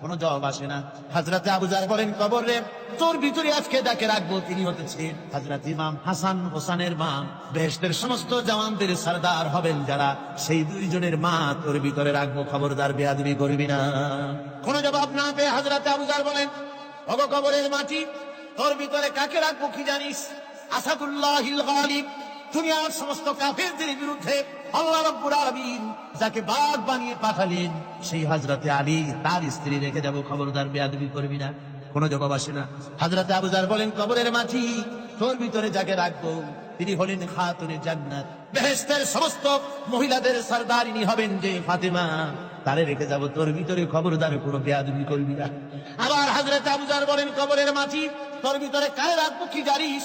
কোনো জবাব আসে না। হাজরাতে আবুজার বলেন, কবর রে তোর ভিতরে আজকে ডাকে রাখব তিনি হতেছে হাজরাত ইমাম হাসান হোসানের মা। বেশদের সমস্ত জওয়ানদের সর্দার হবেন যারা। সেই দুইজনের মা তোর ভিতরে রাখব, খবরদার বেয়াদবি করবি না। কোনো জবাব না পেয়ে হাজরাতে আবুজার বলেন অগ কবরের মাটি, তোর ভিতরে কাকে রাখব কি জানিস? আসাদুল্লাহ দুনিয়ার সমস্ত কাফেরদের বিরুদ্ধে আল্লাহ রব্বুল আলামিন যাকে বাঘ বানিয়ে পাঠালেন, সেই হাজরাতে আলী তার স্ত্রী রেখে যাব, খবরদার বেয়াদবি করবি না, কোনো জবাব আসে না। হাজরাতে আবুজার বলেন, কবরের মাটি তোর ভিতরে যাকে রাখব? তিনি হলেন খাতুনে জান্নাত। বেহেশতের সমস্ত মহিলাদের সর্দারিনী হবেন যে ফাতেমা। তারে রেখে যাব, তোর ভিতরে খবরদার কোনো বেয়াদবি করবি না। আবার হাজরাতে আবুজার বলেন, কবরের মাটি তোর ভিতরে কারে রাখব? কি জানিস?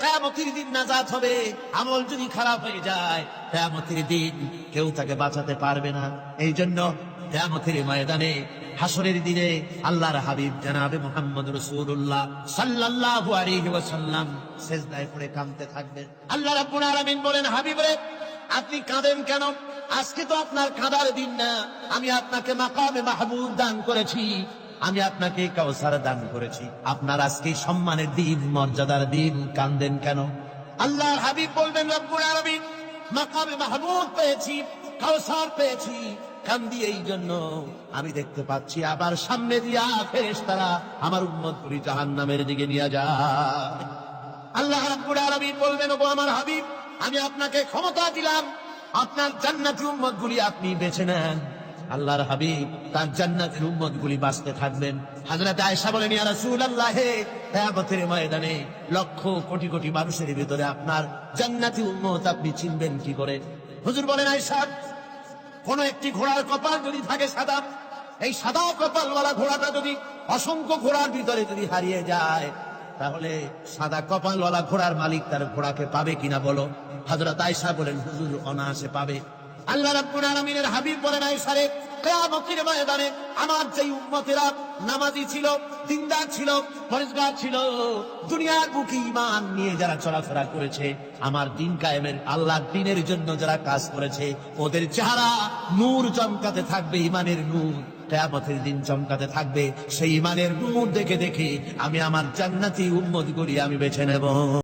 কেয়ামতির দিন নাজাত হবে, আমল যদি খারাপ হয়ে যায়, কেয়ামতির দিন কেউ তাকে বাঁচাতে পারবে না। এই জন্য কেয়ামতের ময়দানে হাসরের দিনে আল্লাহর হাবিব জানাবে মোহাম্মদ রসুল্লাহ সাল্লাল্লাহু আলাইহি ওয়াসাল্লাম সেজদায় পড়ে কাঁদতে থাকবেন। আল্লাহ রাব্বুল আলামিন বলেন, হাবিব রে, আপনি কাঁদেন কেন? আজকে তো আপনার কাঁদার দিন না। আমি আপনাকে মাকামে মাহমুদ দান করেছি। আমি আপনাকে কাউসার দান করেছি। আপনার আজকে সম্মানের দিন, মর্যাদার দিন। কান্দেন কেন? আল্লাহর হাবিব বলবেন, রব্বুল আলামিন, মাকামে মাহমুদ পেয়েছি, কাউসার পেয়েছি। কান্দি এই জন্য। আমি দেখতে পাচ্ছি, আবার সামনে দিয়া ফেরেশ তারা আমার উম্মত করি জাহান নামের দিকে নিয়ে যায়। আল্লাহ রাব্বুল আলামিন বলবেন, ওগো আমার হাবিব, আমি আপনাকে ক্ষমতা দিলাম। আপনার জান্নাতি উম্মত গুলি আপনি বেছে নেন। আল্লাহর হাবিব তার জান্নাতের উম্মত গুলি বাঁচতে থাকবেন। হাজরত আয়েশা বলেন, ইয়া রাসূলুল্লাহ কিয়ামতের ময়দানে লক্ষ কোটি কোটি মানুষের ভিতরে আপনার জান্নাতি উম্মত আপনি চিনবেন কি করে? হুজুর বলেন, আয়েশা, কোন একটি ঘোড়ার কপাল যদি থাকে সাদা, এই সাদা কপালওয়ালা ঘোড়াটা যদি অসংখ্য ঘোড়ার ভিতরে যদি হারিয়ে যায়, তাহলে সাদা কপালওয়ালা ঘোড়ার মালিক তার ঘোড়াকে পাবে কিনা বলো? হযরত আয়েশা বলেন, হুজুর অনায়াসে পাবে। আল্লাহ রাব্বুল আলামিনের হাবিব কিয়ামতের ময়দানে আমার যেই উম্মতেরা নামাজি ছিল, দিনদার ছিল ছিল, দুনিয়ার বুকে নিয়ে যারা চলাফেরা করেছে, আমার দিন কায়েমের আল্লাহর দিনের জন্য যারা কাজ করেছে, ওদের চেহারা নূর চমকাতে থাকবে ইমানের নূর। কেয়ামতের দিন চমকাতে থাকবে, সেই ইমানের নূর দেখে দেখে আমি আমার জান্নাতি উম্মত করি আমি বেছে নেব।